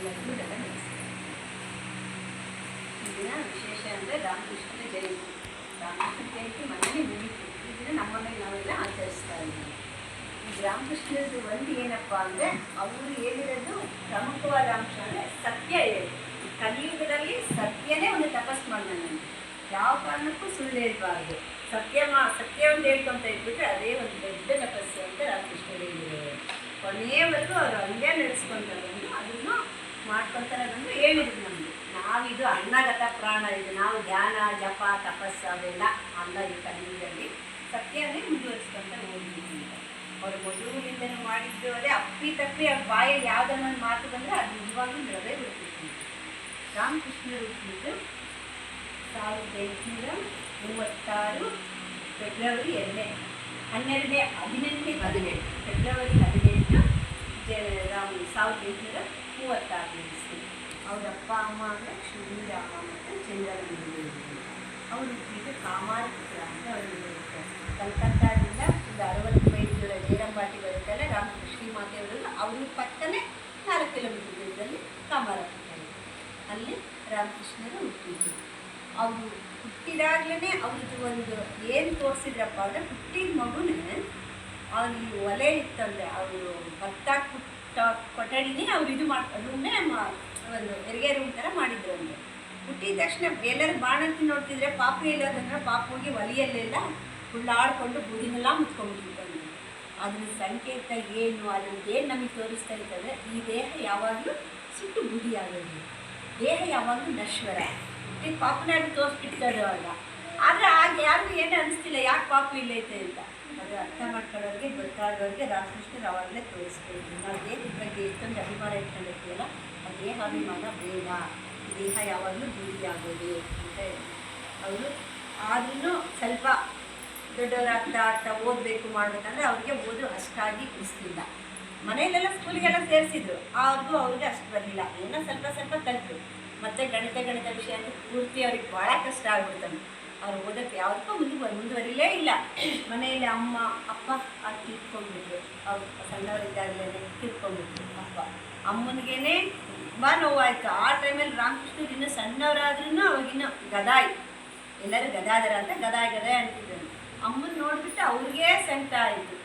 ಎಲ್ಲರಿಗೂ ವಿಶೇಷ ಅಂದರೆ ರಾಮಕೃಷ್ಣನ ಜಯಂತಿ ರಾಮಕೃಷ್ಣ ಜಯಂತಿ ಮನೇಲಿ ಮುಗಿತು ಈ ದಿನ ನಮ್ಮ ಮನೆಗೆ ನಾವೆಲ್ಲ ಆಚರಿಸ್ತಾ ಇದ್ದೀವಿ ಈ ರಾಮಕೃಷ್ಣರದ್ದು ಒಂದು ಏನಪ್ಪ ಅಂದರೆ ಅವರು ಹೇಳಿರೋದು ಪ್ರಮುಖವಾದ ಅಂಶ ಅಂದರೆ ಸತ್ಯ ಹೇಳಿ ಕಲಿಯುಗದಲ್ಲಿ ಸತ್ಯನೇ ಒಂದು ತಪಸ್ ಮಾಡೋಣ ಯಾವ ಕಾರಣಕ್ಕೂ ಸುಳ್ಳು ಹೇಳ್ಬಾರ್ದು ಸತ್ಯ ಮಾ ಸತ್ಯವನ್ನು ಹೇಳ್ಕೊಂತ ಇದ್ಬಿಟ್ರೆ ಅದೇ ಒಂದು ದೊಡ್ಡ ತಪಸ್ಸು ಅಂತ ರಾಮಕೃಷ್ಣ ಹೇಳಿದ್ರು ಕೊನೆಯವರೆಗೂ ಅವರು ಮಾಡ್ಕೊತಾರೆ ಬಂದು ಹೇಳಿದ್ರು ನಮಗೆ. ನಾವಿದು ಅನ್ನಗತ ಪ್ರಾಣ ಇದು. ನಾವು ಧ್ಯಾನ, ಜಪ, ತಪಸ್ಸು ಅವೆಲ್ಲ ಈ ಕಲಿಯುಗದಲ್ಲಿ ಸತ್ಯನೇ ಮುಂದುವರಿಸ್ಕೊಂತ ಅಂತ. ಅವ್ರು ಮೊದಲಿನಿಂದನೂ ಮಾಡಿದ್ದು ಅದೇ, ಅಪ್ಪಿ ತಪ್ಪಿ ಅವ್ರ ಬಾಯಲ್ಲಿ ಯಾವುದನ್ನ ಒಂದು ಮಾತು ಬಂದರೆ ಅದು ನಿಜವಾಗ್ಲೂ ನಡೆದೇ ಬಿಡ್ತಿತ್ತು ರಾಮಕೃಷ್ಣರು ಹುಟ್ಟಿದ್ದು ಸಾವಿರದ ಎಂಟುನೂರ ಮೂವತ್ತಾರು ಫೆಬ್ರವರಿ ಎರಡನೇ, ಹನ್ನೆರಡನೇ, ಹದಿನೆಂಟನೇ, ಹದಿನೆಂಟು, ಫೆಬ್ರವರಿ ಹದಿನೆಂಟು ಜ, ರಾಮ, ಸಾವಿರದ ಎಂಟುನೂರ ಇಸ್ವಿ ಅವ್ರ ಅಪ್ಪ ಅಮ್ಮ ಅಂದರೆ ಶ್ರೀರಾಮ ಮತ್ತು ಚಂದ್ರಮಂದಿರ ಅವರು ಈಗ ಕಾಮಾರಪುರ ಅಂತ ಅವರು ಹೇಳ್ತಾರೆ ಕಲ್ಕತ್ತಾದಿಂದ ಒಂದು ಅರವತ್ತು ಅರವತ್ತೈದು ದೂರ ಜಯರಂಬಾಟಿ ಬರುತ್ತಲ್ಲ ರಾಮಕೃಷ್ಣ ಮಾತೆಯವರು ಅವ್ರ ಪಕ್ಕನೇ ನಾಲ್ಕು ಕಿಲೋಮೀಟರ್ ದೂರದಲ್ಲಿ ಕಾಮಾರಪುತ್ರ. ಅಲ್ಲಿ ರಾಮಕೃಷ್ಣನ ಹುಟ್ಟಿದ್ರು. ಅವರು ಹುಟ್ಟಿದಾಗ್ಲೇ ಅವ್ರದ್ದು ಒಂದು ಏನು ತೋರಿಸಿದ್ರಪ್ಪ ಅಂದರೆ ಹುಟ್ಟಿದ ಮಗುನೇ ಅವ್ರಿಗೆ ಒಲೆ ಇತ್ತಂದರೆ, ಅವರು ಭತ್ತ ಕುಟ್ಟ ಕೊಠಡಿನೇ ಅವ್ರು ಇದು ಮಾಡಿ ರೂಮ್ನೇ ಒಂದು ಹೆರಿಗೆ ರೂಮ್ ಥರ ಮಾಡಿದ್ರು ಅಂದರೆ ಹುಟ್ಟಿದ ತಕ್ಷಣ ಎಲ್ಲರೂ ಬಾಣಂತಿ ನೋಡ್ತಿದ್ರೆ ಪಾಪು ಇಲ್ಲದಂದ್ರೆ ಹೋಗಿ ಒಲಿಯಲ್ಲೆಲ್ಲ ಹುಳ್ಳಾಡ್ಕೊಂಡು ಬೂದಿನೆಲ್ಲ ಮುಚ್ಕೊಂಡ್ಬಿಟ್ಟಿತ್ತು ಅದ್ರ ಸಂಕೇತ ಏನು ಏನು ನಮಗೆ ತೋರಿಸ್ತಾ ಇರ್ತದೆ ಈ ದೇಹ ಯಾವಾಗಲೂ ಸುಟ್ಟು ಬೂದಿಯಾಗೋದು ದೇಹ ಯಾವಾಗಲೂ ನಶ್ವರ. ಹುಟ್ಟಿದ ಪಾಪನಾಗಿ ತೋರಿಸ್ಬಿಡ್ತಾರೆ ಅಲ್ಲ. ಆದರೆ ಆಗ ಯಾರಿಗೂ ಏನು ಅನಿಸ್ತಿಲ್ಲ, ಯಾಕೆ ಪಾಪು ಇಲ್ಲೈತೆ ಅಂತ. ಅರ್ಥ ಮಾಡ್ಕೊಳ್ಳೋರಿಗೆ ಗೊತ್ತಾಗೋರಿಗೆ ರಾಮಕೃಷ್ಣರು ಅವಾಗಲೇ ತೋರಿಸ್ಕೊಳ್ತೀವಿ ನಾವು ದೇಹದ ಬಗ್ಗೆ ಎಷ್ಟೊಂದು ಅಭಿಮಾನ ಇಟ್ಕೊಂಡಿರ್ತೀವಲ್ಲ, ಆ ದೇಹ ಅಭಿಮಾನ ಬೇಡ. ದೇಹ ಯಾವಾಗಲೂ ಆಗೋದು ಅಂತ ಅವರು ಆದ್ರೂ ಸ್ವಲ್ಪ ದೊಡ್ಡವರಾಗ್ತಾ ಆಗ್ತಾ ಓದಬೇಕು ಮಾಡಬೇಕಂದ್ರೆ ಅವ್ರಿಗೆ ಓದು ಅಷ್ಟಾಗಿ ಕುಸ್ತಿಲ್ಲ ಮನೆಯಲ್ಲೆಲ್ಲ ಸ್ಕೂಲಿಗೆಲ್ಲ ಸೇರಿಸಿದ್ರು. ಆದ್ರೂ ಅವ್ರಿಗೆ ಅಷ್ಟು ಬರಲಿಲ್ಲ. ಏನೋ ಸ್ವಲ್ಪ ಸ್ವಲ್ಪ ಕಲಿತರು. ಮತ್ತೆ ಗಣಿತ ಗಣಿತ ವಿಷಯ ಅಂತ ಪೂರ್ತಿ ಅವ್ರಿಗೆ ಭಾಳ ಕಷ್ಟ ಆಗ್ಬಿಡ್ತಾನೆ ಅವ್ರು ಓದೋಕ್ಕೆ ಯಾವುದಕ್ಕೂ ಮುಂದೆ ಮುಂದುವರಿಲೇ ಇಲ್ಲ. ಮನೆಯಲ್ಲಿ ಅಮ್ಮ, ಅಪ್ಪ ಅದು ತೀರ್ಕೊಂಡ್ಬಿಟ್ರು ಅವ್ರು ಸಣ್ಣವರಿದ್ದಾಗಲೇ ತೀರ್ಕೊಂಡ್ಬಿಟ್ರು ಅಪ್ಪ. ಅಮ್ಮನಿಗೇನೆ ತುಂಬ ನೋವಾಯಿತು. ಆ ಟೈಮಲ್ಲಿ ರಾಮಕೃಷ್ಣ ಇನ್ನೂ ಸಣ್ಣವರಾದ್ರೂ ಅವಾಗಿನ ಗದಾಯಿ. ಎಲ್ಲರೂ ಗದಾದರ ಅಂತ ಗದಾಯ್ ಗದಾಯ್ ಅಂತಿದ್ರು ಅಮ್ಮನ ನೋಡಿಬಿಟ್ಟು ಅವ್ರಿಗೆ ಸಂಕಟ ಆಯಿತು.